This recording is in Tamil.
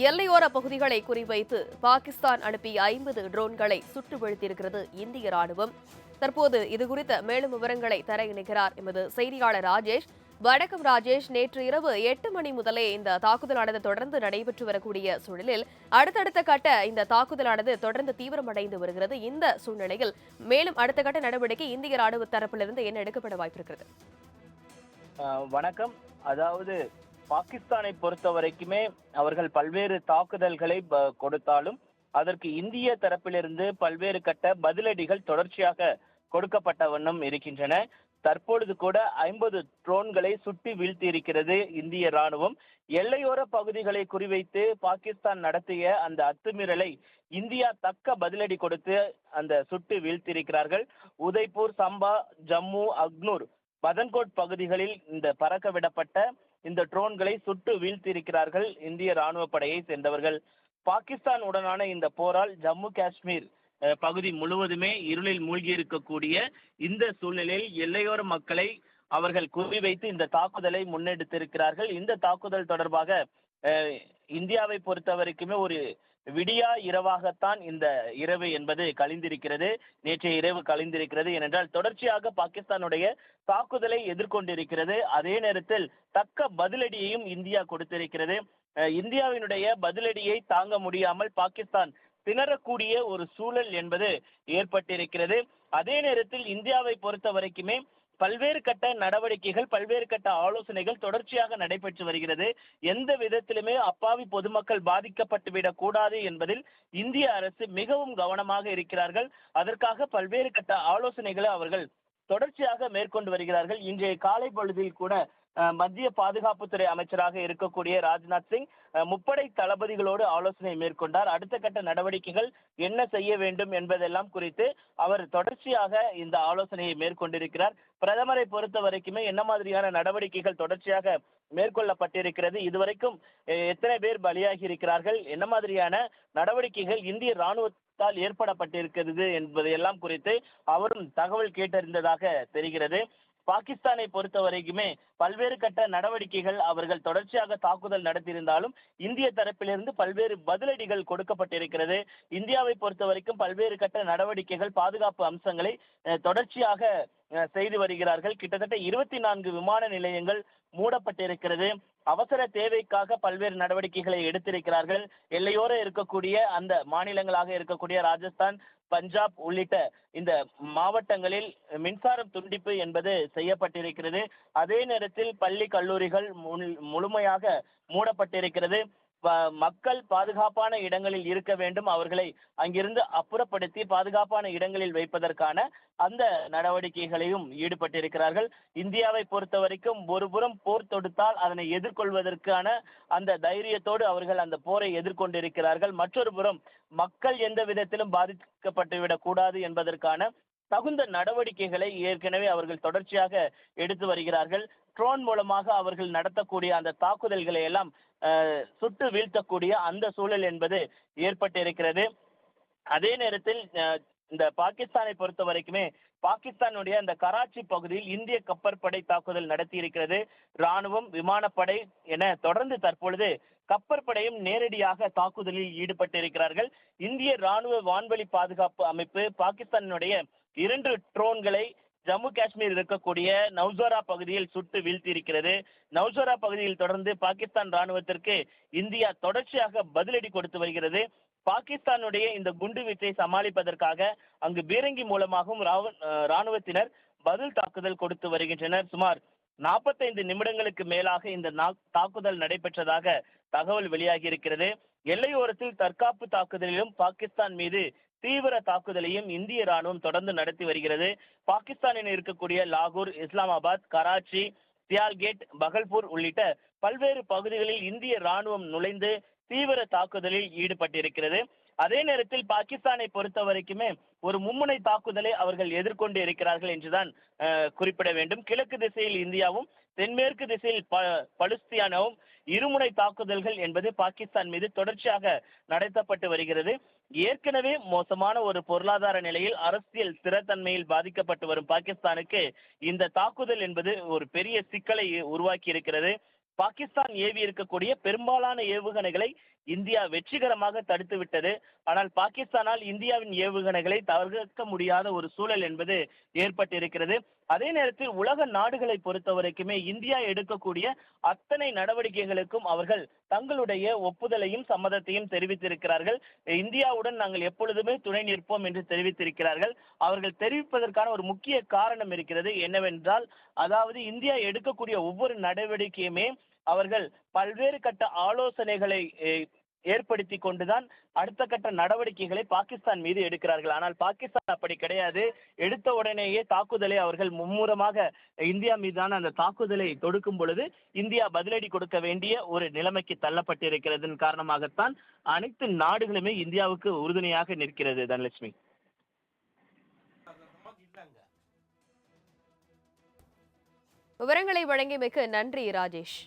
எல்லையோர பகுதிகளை குறிவைத்து பாகிஸ்தான் அனுப்பிய ஐம்பது ட்ரோன்களை சுட்டு வீழ்த்தியிருக்கிறது இந்திய ராணுவம். தற்போது இதுகுறித்த மேலும் விவரங்களை தர இணைகிறார் எமது செய்தியாளர் ராஜேஷ். வணக்கம் ராஜேஷ். நேற்று இரவு எட்டு மணி முதலே இந்த தாக்குதலானது தொடர்ந்து நடைபெற்று வரக்கூடிய சூழலில் அடுத்தடுத்த கட்ட இந்த தாக்குதலானது தொடர்ந்து தீவிரமடைந்து வருகிறது. இந்த சூழ்நிலையில் மேலும் அடுத்த கட்ட நடவடிக்கை இந்திய ராணுவ தரப்பிலிருந்து என்ன எடுக்கப்பட வாய்ப்பிருக்கிறது? வணக்கம். அதாவது பாகிஸ்தானை பொறுத்த வரைக்குமே அவர்கள் பல்வேறு தாக்குதல்களை ப- கொடுத்தாலும் அதற்கு இந்திய தரப்பிலிருந்து பல்வேறு கட்ட பதிலடிகள் தொடர்ச்சியாக கொடுக்கப்பட்ட வண்ணம் இருக்கின்றன. தற்பொழுது கூட ஐம்பது ட்ரோன்களை சுட்டி வீழ்த்தி இருக்கிறது இந்திய ராணுவம் எல்லையோர பகுதிகளை குறிவைத்து பாகிஸ்தான் நடத்திய அந்த அத்துமீறலை இந்தியா தக்க பதிலடி கொடுத்து அந்த சுட்டு வீழ்த்தியிருக்கிறார்கள். உதய்பூர் சம்பா ஜம்மு அக்னூர் பதன்கோட் பகுதிகளில் இந்த பறக்க விடப்பட்ட இந்த ட்ரோன்களை சுட்டு வீழ்த்தியிருக்கிறார்கள் இந்திய ராணுவ படையை சேர்ந்தவர்கள். பாகிஸ்தான் உடனான இந்த போரால் ஜம்மு காஷ்மீர் பகுதி முழுவதுமே இருளில் மூழ்கி இருக்கக்கூடிய இந்த சூழ்நிலையில் எல்லையோர மக்களை அவர்கள் குறிவைத்து இந்த தாக்குதலை முன்னெடுத்திருக்கிறார்கள். இந்த தாக்குதல் தொடர்பாக இந்தியாவை பொறுத்த வரைக்குமே ஒரு விடியா இரவாகத்தான் இந்த இரவு என்பது கழிந்திருக்கிறது. நேற்றைய இரவு கழிந்திருக்கிறது ஏனென்றால் தொடர்ச்சியாக பாகிஸ்தானுடைய தாக்குதலை எதிர்கொண்டிருக்கிறது. அதே நேரத்தில் தக்க பதிலடியையும் இந்தியா கொடுத்திருக்கிறது. இந்தியாவினுடைய பதிலடியை தாங்க முடியாமல் பாகிஸ்தான் திணறக்கூடிய ஒரு சூழல் என்பது ஏற்பட்டிருக்கிறது. அதே நேரத்தில் இந்தியாவை பொறுத்த வரைக்குமே பல்வேறு கட்ட நடவடிக்கைகள் பல்வேறு கட்ட ஆலோசனைகள் தொடர்ச்சியாக நடைபெற்று வருகிறது. எந்த விதத்திலுமே அப்பாவி பொதுமக்கள் பாதிக்கப்பட்டுவிடக் கூடாது என்பதில் இந்திய அரசு மிகவும் கவனமாக இருக்கிறார்கள். அதற்காக பல்வேறு கட்ட ஆலோசனைகளை அவர்கள் தொடர்ச்சியாக மேற்கொண்டு வருகிறார்கள். இன்றைய காலை பொழுதில் கூட மத்திய பாதுகாப்புத்துறை அமைச்சராக இருக்கக்கூடிய ராஜ்நாத் சிங் முப்படை தளபதிகளோடு ஆலோசனை மேற்கொண்டார். அடுத்த கட்ட நடவடிக்கைகள் என்ன செய்ய வேண்டும் என்பதெல்லாம் குறித்து அவர் தொடர்ச்சியாக இந்த ஆலோசனையை மேற்கொண்டிருக்கிறார். பிரதமரை பொறுத்த வரைக்குமே என்ன மாதிரியான நடவடிக்கைகள் தொடர்ச்சியாக மேற்கொள்ளப்பட்டிருக்கிறது. இதுவரைக்கும் அஹ், எத்தனை பேர் பலியாகி இருக்கிறார்கள்? என்ன மாதிரியான நடவடிக்கைகள் இந்திய ராணுவத்தால் ஏற்படப்பட்டிருக்கிறது என்பதையெல்லாம் குறித்து அவரும் தகவல் கேட்டறிந்ததாக தெரிகிறது. பாகிஸ்தானை பொறுத்த வரைக்குமே பல்வேறு கட்ட நடவடிக்கைகள் அவர்கள் தொடர்ச்சியாக தாக்குதல் நடத்தியிருந்தாலும் இந்திய தரப்பிலிருந்து பல்வேறு பதிலடிகள் கொடுக்கப்பட்டிருக்கிறது. இந்தியாவை பொறுத்த வரைக்கும் பல்வேறு கட்ட நடவடிக்கைகள் பாதுகாப்பு அம்சங்களை தொடர்ச்சியாக செய்து வருகிறார்கள். கிட்டத்தட்ட இருபத்தி நான்கு விமான நிலையங்கள் மூடப்பட்டிருக்கிறது. அவசர தேவைக்காக பல்வேறு நடவடிக்கைகளை எடுத்திருக்கிறார்கள். எல்லையோர இருக்கக்கூடிய அந்த மாநிலங்களாக இருக்கக்கூடிய ராஜஸ்தான் பஞ்சாப் உள்ளிட்ட இந்த மாவட்டங்களில் மின்சாரம் துண்டிப்பு என்பது செய்யப்பட்டிருக்கிறது. அதே நேரத்தில் பள்ளி கல்லூரிகள் முழுமையாக மூடப்பட்டிருக்கிறது. மக்கள் பாதுகாப்பான இடங்களில் இருக்க வேண்டும். அவர்களை அங்கிருந்து அப்புறப்படுத்தி பாதுகாப்பான இடங்களில் வைப்பதற்கான அந்த நடவடிக்கைகளையும் ஈடுபட்டிருக்கிறார்கள். இந்தியாவை பொறுத்த வரைக்கும் ஒரு புறம் போர் தொடுத்தால் அதனை எதிர்கொள்வதற்கான அந்த தைரியத்தோடு அவர்கள் அந்த போரை எதிர்கொண்டிருக்கிறார்கள். மற்றொரு புறம் மக்கள் எந்த விதத்திலும் பாதிக்கப்பட்டுவிடக் கூடாது என்பதற்கான தகுந்த நடவடிக்கைகளை ஏற்கனவே அவர்கள் தொடர்ச்சியாக எடுத்து வருகிறார்கள். ட்ரோன் மூலமாக அவர்கள் நடத்தக்கூடிய அந்த தாக்குதல்களை எல்லாம் சுட்டு வீழ்த்தக்கூடிய அந்த சூழல் என்பது ஏற்பட்டிருக்கிறது. அதே நேரத்தில் இந்த பாகிஸ்தானை பொறுத்த வரைக்குமே பாகிஸ்தானுடைய அந்த கராச்சி பகுதியில் இந்திய கப்பற்படை தாக்குதல் நடத்தி இருக்கிறது ராணுவம் விமானப்படை என தொடர்ந்து தற்பொழுது கப்பற்படையும் நேரடியாக தாக்குதலில் ஈடுபட்டிருக்கிறார்கள். இந்திய ராணுவ வான்வழி பாதுகாப்பு அமைப்பு பாகிஸ்தானுடைய இரண்டு ட்ரோன்களை ஜம்மு காஷ்மீர் இருக்கக்கூடிய நவ்சோரா பகுதியில் சுட்டு வீழ்த்தியிருக்கிறது. நவ்சோரா பகுதியில் தொடர்ந்து பாகிஸ்தான் ராணுவத்திற்கு இந்தியா தொடர்ச்சியாக பதிலடி கொடுத்து வருகிறது. பாகிஸ்தானுடைய இந்த குண்டு வீச்சை சமாளிப்பதற்காக அங்கு பீரங்கி மூலமாகவும் ராணுவத்தினர் பதில் தாக்குதல் கொடுத்து வருகின்றனர். சுமார் நாற்பத்தைந்து நிமிடங்களுக்கு மேலாக இந்த நா- தாக்குதல் நடைபெற்றதாக தகவல் வெளியாகி இருக்கிறது எல்லையோரத்தில் தற்காப்பு தாக்குதலிலும் பாகிஸ்தான் மீது தீவிர தாக்குதலையும் இந்திய ராணுவம் தொடர்ந்து நடத்தி வருகிறது. பாகிஸ்தானில் இருக்கக்கூடிய லாகூர் இஸ்லாமாபாத் கராச்சி சியால்கேட் பகல்பூர் உள்ளிட்ட பல்வேறு பகுதிகளில் இந்திய ராணுவம் நுழைந்து தீவிர தாக்குதலில் ஈடுபட்டிருக்கிறது. அதே நேரத்தில் பாகிஸ்தானை பொறுத்த வரைக்குமே ஒரு மும்முனை தாக்குதலை அவர்கள் எதிர்கொண்டு இருக்கிறார்கள் என்றுதான் குறிப்பிட வேண்டும். கிழக்கு திசையில் இந்தியாவும் தென்மேற்கு திசையில் ப பலுஸ்தியானவும் இருமுனை தாக்குதல்கள் என்பது பாகிஸ்தான் மீது தொடர்ச்சியாக நடத்தப்பட்டு வருகிறது. ஏற்கனவே மோசமான ஒரு பொருளாதார நிலையில் அரசியல் ஸ்திரத்தன்மையில் பாதிக்கப்பட்டு வரும் பாகிஸ்தானுக்கு இந்த தாக்குதல் என்பது ஒரு பெரிய சிக்கலை உருவாக்கி இருக்கிறது பாகிஸ்தான் ஏவி இருக்கக்கூடிய பெரும்பாலான ஏவுகணைகளை இந்தியா வெற்றிகரமாக தடுத்து விட்டது. ஆனால் பாகிஸ்தானால் இந்தியாவின் ஏவுகணைகளை தவிர்க்க முடியாத ஒரு சூழல் என்பது ஏற்பட்டிருக்கிறது. அதே நேரத்தில் உலக நாடுகளை பொறுத்த வரைக்குமே இந்தியா எடுக்கக்கூடிய அத்தனை நடவடிக்கைகளுக்கும் அவர்கள் தங்களுடைய ஒப்புதலையும் சம்மதத்தையும் தெரிவித்திருக்கிறார்கள். இந்தியாவுடன் நாங்கள் எப்பொழுதுமே துணை நிற்போம் என்று தெரிவித்திருக்கிறார்கள். அவர்கள் தெரிவிப்பதற்கான ஒரு முக்கிய காரணம் இருக்கிறது என்னவென்றால் அதாவது இந்தியா எடுக்கக்கூடிய ஒவ்வொரு நடவடிக்கையுமே அவர்கள் பல்வேறு கட்ட ஆலோசனைகளை ஏற்படுத்தி கொண்டுதான் அடுத்த கட்ட நடவடிக்கைகளை பாகிஸ்தான் மீது எடுக்கிறார்கள். ஆனால் பாகிஸ்தான் அப்படி கிடையாது. எடுத்த உடனேயே தாக்குதலை அவர்கள் மும்முரமாக இந்தியா மீதான அந்த தாக்குதலை தொடுக்கும் பொழுது இந்தியா பதிலடி கொடுக்க வேண்டிய ஒரு நிலைமைக்கு தள்ளப்பட்டிருக்கிறதன் காரணமாகத்தான் அனைத்து நாடுகளுமே இந்தியாவுக்கு உறுதுணையாக நிற்கிறது தனலட்சுமி. விவரங்களை வழங்கியமைக்கு நன்றி ராஜேஷ்.